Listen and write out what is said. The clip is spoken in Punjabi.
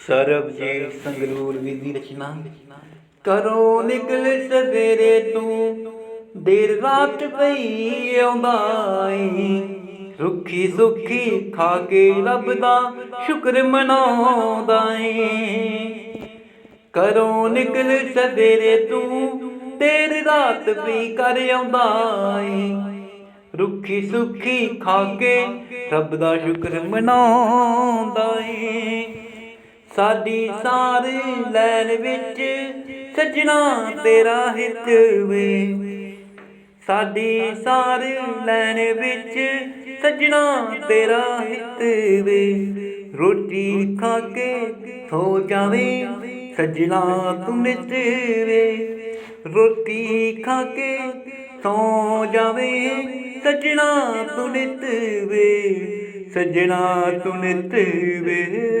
ਸਰਬਜੀਤ ਸੰਗਰੂਰ ਵਿਧੀ ਰਚਨਾ ਕਰੋ ਨਿਕਲ ਸਵੇਰੇ ਤੂੰ, ਦੇਰ ਰਾਤ ਪਈ ਆਉਂਦਾ ਏ ਰੁੱਖੀ ਸੁੱਖੀ ਖਾ ਕੇ ਰੱਬ ਦਾ ਸ਼ੁਕਰ ਮਨਾਉਂਦਾ ਏ ਕਰੋ ਨਿਕਲ ਸਵੇਰੇ ਤੂੰ, ਦੇਰ ਰਾਤ ਵੀ ਕਰ ਆਉਂਦਾ ਏ ਰੁੱਖੀ ਸੁੱਖੀ ਖਾ ਕੇ ਰੱਬ ਦਾ ਸ਼ੁਕਰ ਮਨਾਉਂਦਾ ਏ ਸਾਡੀ ਸਾਰ ਲੈਣ ਵਿੱਚ ਸੱਜਣਾ ਤੇਰਾ ਹਿੱਤ ਵੇ। ਸਾਡੀ ਸਾਰ ਲੈਣ ਵਿੱਚ ਸੱਜਣਾ ਤੇਰਾ ਹਿੱਤ ਵੇ। ਰੋਟੀ ਖਾ ਕੇ ਸੋ ਜਾਵੇ, ਸੱਜਣਾ ਤੂੰ ਨਿਤ ਵੇ। ਰੋਟੀ ਖਾ ਕੇ ਸੋ ਜਾਵੇ, ਸੱਜਣਾ ਤੂੰ ਨਿਤ ਵੇ। ਸੱਜਣਾ ਤੂੰ ਨਿਤ ਵੇ।